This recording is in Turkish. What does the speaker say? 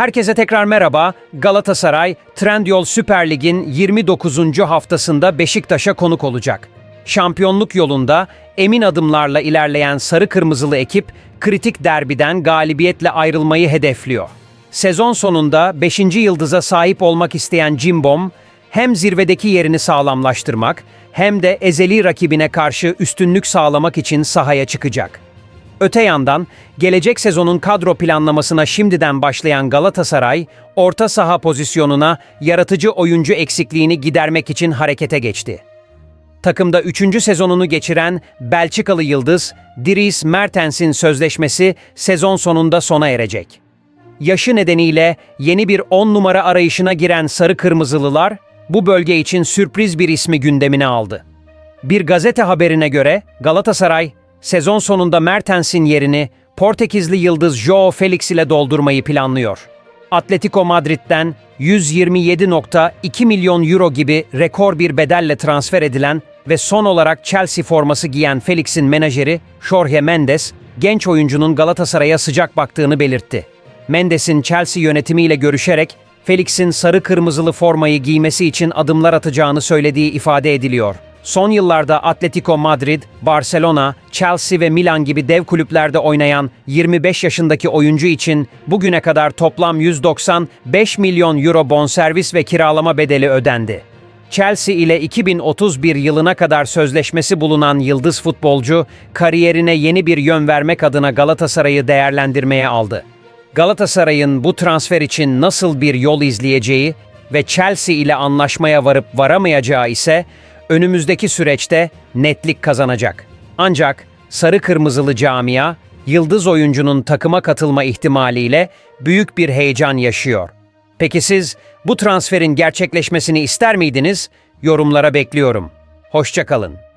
Herkese tekrar merhaba. Galatasaray, Trendyol Süper Lig'in 29. haftasında Beşiktaş'a konuk olacak. Şampiyonluk yolunda emin adımlarla ilerleyen sarı kırmızılı ekip kritik derbiden galibiyetle ayrılmayı hedefliyor. Sezon sonunda 5. yıldıza sahip olmak isteyen Cimbom, hem zirvedeki yerini sağlamlaştırmak hem de ezeli rakibine karşı üstünlük sağlamak için sahaya çıkacak. Öte yandan, gelecek sezonun kadro planlamasına şimdiden başlayan Galatasaray, orta saha pozisyonuna yaratıcı oyuncu eksikliğini gidermek için harekete geçti. Takımda 3. sezonunu geçiren Belçikalı yıldız Dries Mertens'in sözleşmesi sezon sonunda sona erecek. Yaşı nedeniyle yeni bir 10 numara arayışına giren Sarı Kırmızılılar, bu bölge için sürpriz bir ismi gündemine aldı. Bir gazete haberine göre Galatasaray, sezon sonunda Mertens'in yerini Portekizli yıldız Joao Felix ile doldurmayı planlıyor. Atletico Madrid'den 127.2 milyon euro gibi rekor bir bedelle transfer edilen ve son olarak Chelsea forması giyen Felix'in menajeri Jorge Mendes, genç oyuncunun Galatasaray'a sıcak baktığını belirtti. Mendes'in Chelsea yönetimiyle görüşerek Felix'in sarı kırmızılı formayı giymesi için adımlar atacağını söylediği ifade ediliyor. Son yıllarda Atletico Madrid, Barcelona, Chelsea ve Milan gibi dev kulüplerde oynayan 25 yaşındaki oyuncu için bugüne kadar toplam 195 milyon euro bonservis ve kiralama bedeli ödendi. Chelsea ile 2031 yılına kadar sözleşmesi bulunan yıldız futbolcu, kariyerine yeni bir yön vermek adına Galatasaray'ı değerlendirmeye aldı. Galatasaray'ın bu transfer için nasıl bir yol izleyeceği ve Chelsea ile anlaşmaya varıp varamayacağı ise önümüzdeki süreçte netlik kazanacak. Ancak sarı kırmızılı camia yıldız oyuncunun takıma katılma ihtimaliyle büyük bir heyecan yaşıyor. Peki siz bu transferin gerçekleşmesini ister miydiniz? Yorumlara bekliyorum. Hoşçakalın.